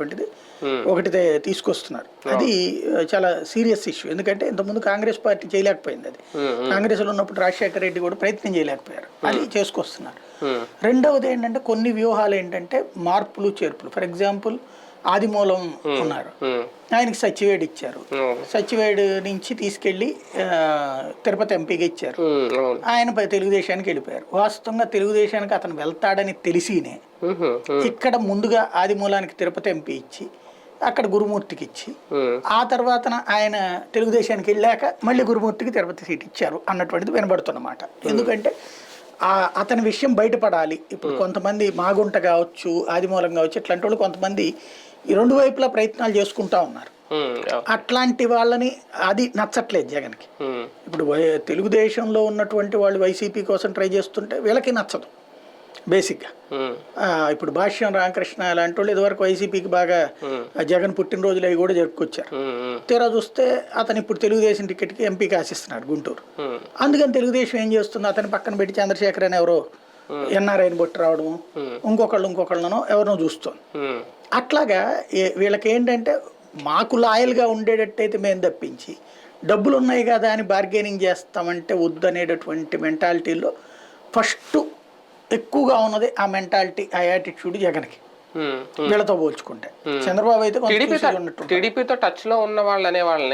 వంటిది. ఒకటి తీసుకొస్తున్నారు. అది చాలా సీరియస్ ఇష్యూ ఎందుకంటే ఇంతకుముందు కాంగ్రెస్ పార్టీ చేయలేకపోయింది అది. కాంగ్రెస్లో ఉన్నప్పుడు రాజశేఖర రెడ్డి కూడా ప్రయత్నం చేయలేకపోయారు. అది చేసుకొస్తున్నారు. రెండవది ఏంటంటే కొన్ని వ్యూహాలు ఏంటంటే మార్పులు చేర్పులు. ఫర్ ఎగ్జాంపుల్ ఆదిమూలం ఉన్నారు. ఆయనకి సచివేడ్ ఇచ్చారు. సచివేడ్ నుంచి తీసుకెళ్ళి తిరుపతి ఎంపీగా ఇచ్చారు. ఆయన తెలుగుదేశానికి వెళ్ళిపోయారు. వాస్తవంగా తెలుగుదేశానికి అతను వెళ్తాడని తెలిసినే ఇక్కడ ముందుగా ఆదిమూలానికి తిరుపతి ఎంపీ ఇచ్చి అక్కడ గురుమూర్తికి ఇచ్చి ఆ తర్వాత ఆయన తెలుగుదేశానికి వెళ్ళాక మళ్ళీ గురుమూర్తికి తిరుపతి సీట్ ఇచ్చారు అన్నటువంటిది వినబడుతున్నమాట ఎందుకంటే ఆ అతని విషయం బయటపడాలి. ఇప్పుడు కొంతమంది మాగుంట కావచ్చు ఆదిమూలం కావచ్చు ఇట్లాంటి వాళ్ళు కొంతమంది ఈ రెండు వైపులా ప్రయత్నాలు చేసుకుంటా ఉన్నారు. అట్లాంటి వాళ్ళని అది నచ్చట్లేదు జగన్కి. ఇప్పుడు తెలుగుదేశంలో ఉన్నటువంటి వాళ్ళు వైసీపీ కోసం ట్రై చేస్తుంటే వీళ్ళకి నచ్చదు బేసిక్గా. ఇప్పుడు భాష్యం రామకృష్ణ అలాంటి వాళ్ళు ఇదివరకు వైసీపీకి బాగా జగన్ పుట్టినరోజులు అవి కూడా జరుపుకొచ్చారు. తీరా చూస్తే అతను ఇప్పుడు తెలుగుదేశం టికెట్కి ఎంపీకి ఆశిస్తున్నాడు గుంటూరు. అందుకని తెలుగుదేశం ఏం చేస్తుంది? అతని పక్కన పెట్టి చంద్రశేఖర్ అని ఎవరో ఎన్ఆర్ఐని బొట్టి రావడము ఇంకొకళ్ళు ఇంకొకళ్ళనో ఎవరినో చూస్తుంది ఉమ్, అట్లాగా వీళ్ళకి ఏంటంటే మాకు లాయల్గా ఉండేటట్టయితే మేము తప్పించి డబ్బులు ఉన్నాయి కదా అని బార్గెనింగ్ చేస్తామంటే వద్దనేటటువంటి మెంటాలిటీలో ఫస్ట్ ఎక్కువగా ఉన్నది ఆ మెంటాలిటీ ఆ యాటిట్యూడ్ జగన్కి. వీళ్ళతో పోల్చుకుంటే. చంద్రబాబు అయితే టీడీపీతో టచ్లో ఉన్న వాళ్ళు అనే వాళ్ళని